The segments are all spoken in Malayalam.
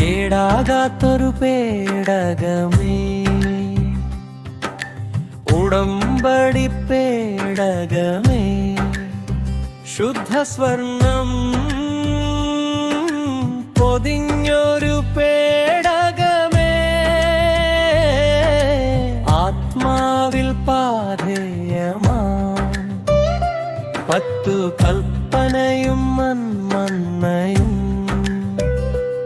കേടാകാത്തൊരു പേടകമേ. ഉടമ്പടി പേടകമേ. ശുദ്ധ സ്വർണം പൊതിഞ്ഞൊരു പേടകമേ. ആത്മാവിൽ പാധേയമാ പത്തു കൽപ്പനയും മന്മന്നയും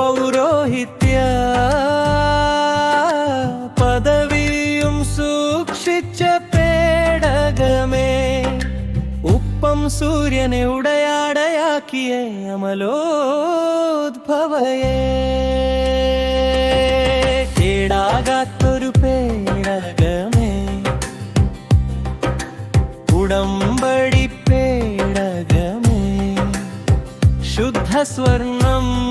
പൗരോഹിത്യ പദവിയും സൂക്ഷിച്ച പേടകമേ. ഉപ്പം സൂര്യനെ ഉടയാടയാക്കിയ അമലോദ്ഭവയേ. കേടാകാത്തൊരു പേടകമേ. ഉടമ്പടി പേടകമേ. ശുദ്ധ സ്വർണം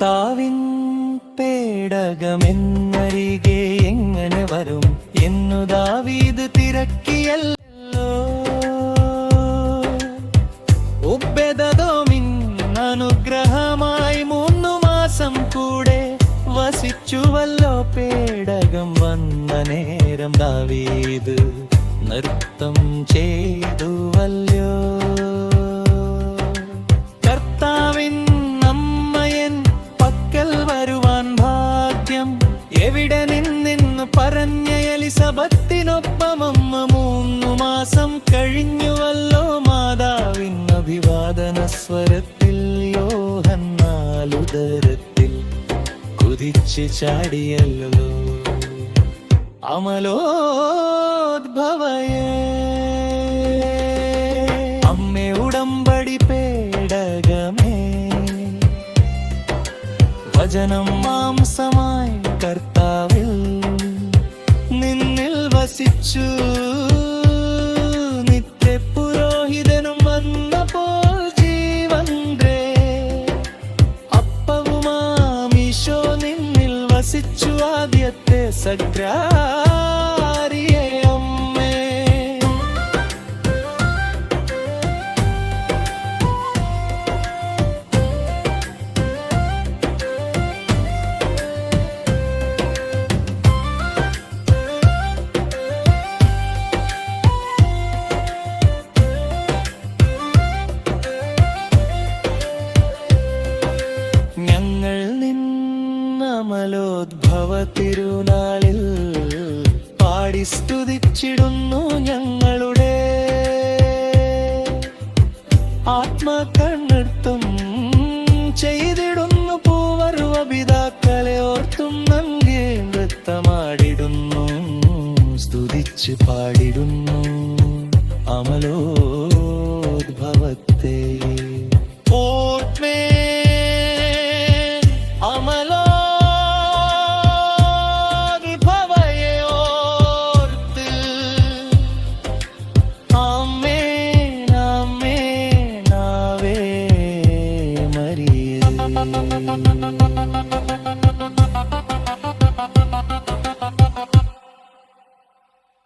കർത്താവിൻ പേടകമെന്നരികെ എങ്ങനെ വരും എന്നു ദാവീദ് തിരക്കിയല്ലോ. ഉബ്ബെദോമിൻ അനുഗ്രഹമായി മൂന്നു മാസം കൂടെ വസിച്ചുവല്ലോ പേടകം വന്ന നേരം ദാവീദ് നൃത്തം ചെയ്തുവല്ലോ. എലിസബത്തിനൊപ്പം അമ്മ മൂന്നു മാസം കഴിഞ്ഞുവല്ലോ. മാതാവിൻ അഭിവാദന സ്വരത്തിൽ യോഹന്നാലുദരത്തിൽ കുതിച്ച് ചാടിയല്ലോ. അമലോദ്ഭവയേ. അമ്മേ ഉടമ്പടി പേടകമേ. വചനം മാംസമായി വസിച്ചു നിത്യ പുരോഹിതനും വന്നപ്പോൾ ജീവൻറേ അപ്പവുമാമീശോ നിന്നിൽ വസിച്ചു ആദ്യത്തെ സഗ്രാരിയെ പാടി സ്തുതിച്ചിടുന്നു ഞങ്ങളുടെ. ആത്മകണ്ണെടുത്തും ചെയ്തിടുന്നു പൂവർവ പിതാക്കളെ ഓർത്തും നൽകി നൃത്തമാടിടുന്നു സ്തുതിച്ച് പാടിടുന്നു അമലോ.